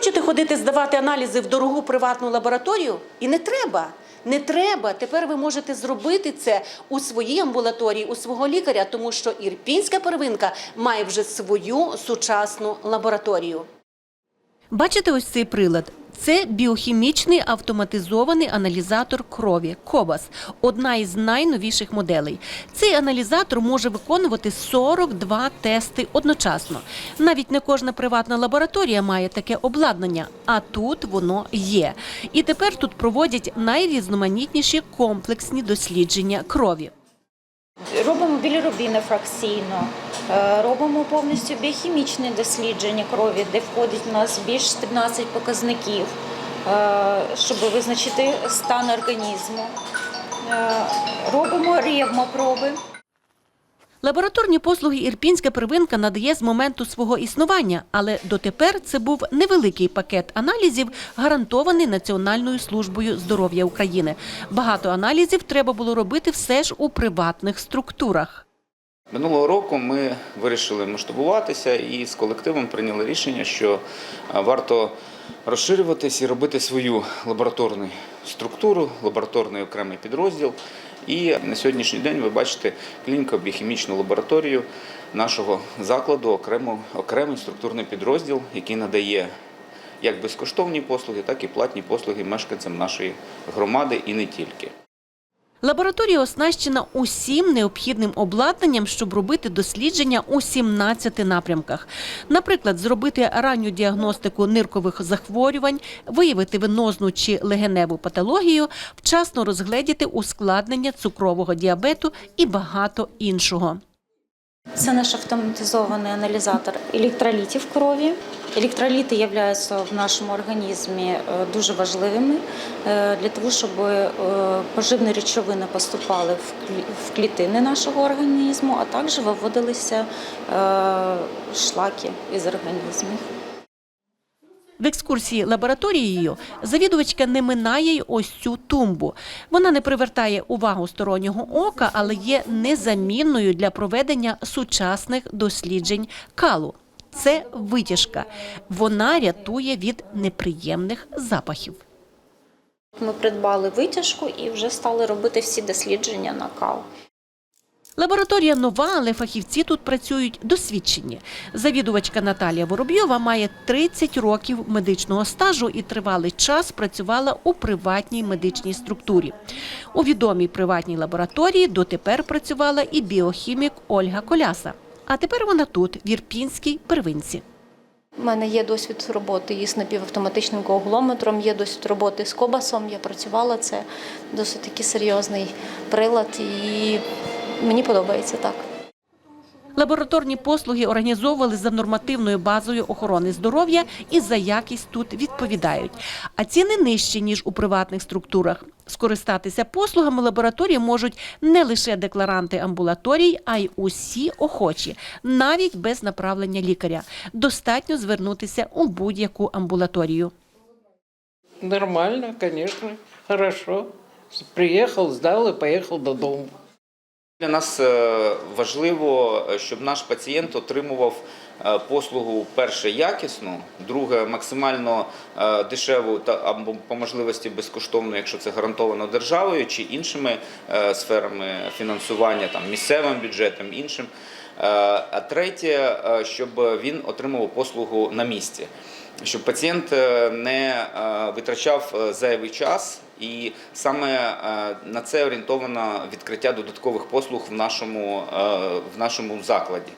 хочете ходити здавати аналізи в дорогу приватну лабораторію? І не треба. Не треба. Тепер ви можете зробити це у своїй амбулаторії, у свого лікаря, тому що ірпінська первинка має вже свою сучасну лабораторію. Бачите ось цей прилад? Це біохімічний автоматизований аналізатор крові Кобас, одна із найновіших моделей. Цей аналізатор може виконувати 42 тести одночасно. Навіть не кожна приватна лабораторія має таке обладнання, а тут воно є. І тепер тут проводять найрізноманітніші комплексні дослідження крові. Робимо білірубіни фракційно, е, робимо повністю біохімічне дослідження крові, де входить у нас більш 13 показників, е, щоб визначити стан організму. Е, Робимо ревмопроби. Лабораторні послуги Ірпінська первинка надає з моменту свого існування, але дотепер це був невеликий пакет аналізів, гарантований Національною службою здоров'я України. Багато аналізів треба було робити все ж у приватних структурах. Минулого року ми вирішили масштабуватися і з колективом прийняли рішення, що варто розширюватись і робити свою лабораторну структуру, лабораторний окремий підрозділ. І на сьогоднішній день ви бачите клініко-біохімічну лабораторію нашого закладу, окремо, окремий структурний підрозділ, який надає як безкоштовні послуги, так і платні послуги мешканцям нашої громади і не тільки. Лабораторія оснащена усім необхідним обладнанням, щоб робити дослідження у 17 напрямках. Наприклад, зробити ранню діагностику ниркових захворювань, виявити венозну чи легеневу патологію, вчасно розгледіти ускладнення цукрового діабету і багато іншого. Це наш автоматизований аналізатор електролітів крові. Електроліти являються в нашому організмі е, дуже важливими е, для того, щоб е, поживні речовини поступали в клі- клітини нашого організму, а також виводилися шлаки із організму. В екскурсії лабораторією завідувачка не минає й ось цю тумбу. Вона не привертає увагу стороннього ока, але є незамінною для проведення сучасних досліджень калу. Це витяжка. Вона рятує від неприємних запахів. Ми придбали витяжку і вже стали робити всі дослідження на кал. Лабораторія нова, але фахівці тут працюють досвідчені. Завідувачка Наталія Воробйова має 30 років медичного стажу і тривалий час працювала у приватній медичній структурі. У відомій приватній лабораторії дотепер працювала і біохімік Ольга Коляса. А тепер вона тут, в Ірпінській первинці. У мене є досвід роботи із напівавтоматичним коагулометром, є досвід роботи з кобасом. Я працювала це досить такий серйозний прилад, і мені подобається так. Лабораторні послуги організовували за нормативною базою охорони здоров'я і за якість тут відповідають. А ціни нижчі, ніж у приватних структурах. Скористатися послугами лабораторії можуть не лише декларанти амбулаторій, а й усі охочі, навіть без направлення лікаря. Достатньо звернутися у будь-яку амбулаторію. Нормально, конечно, хорошо. Приехал, сдал и поехал додому. Для нас е, важливо, е, щоб наш пацієнт отримував е, послугу перше якісну, друге максимально дешеву та або по можливості безкоштовну, якщо це гарантовано державою чи іншими сферами фінансування, там місцевим бюджетом, іншим. А третє, щоб він отримував послугу на місці, щоб пацієнт е, не е, витрачав е, зайвий час. І саме на це орієнтовано відкриття додаткових послуг в нашому, в нашому закладі.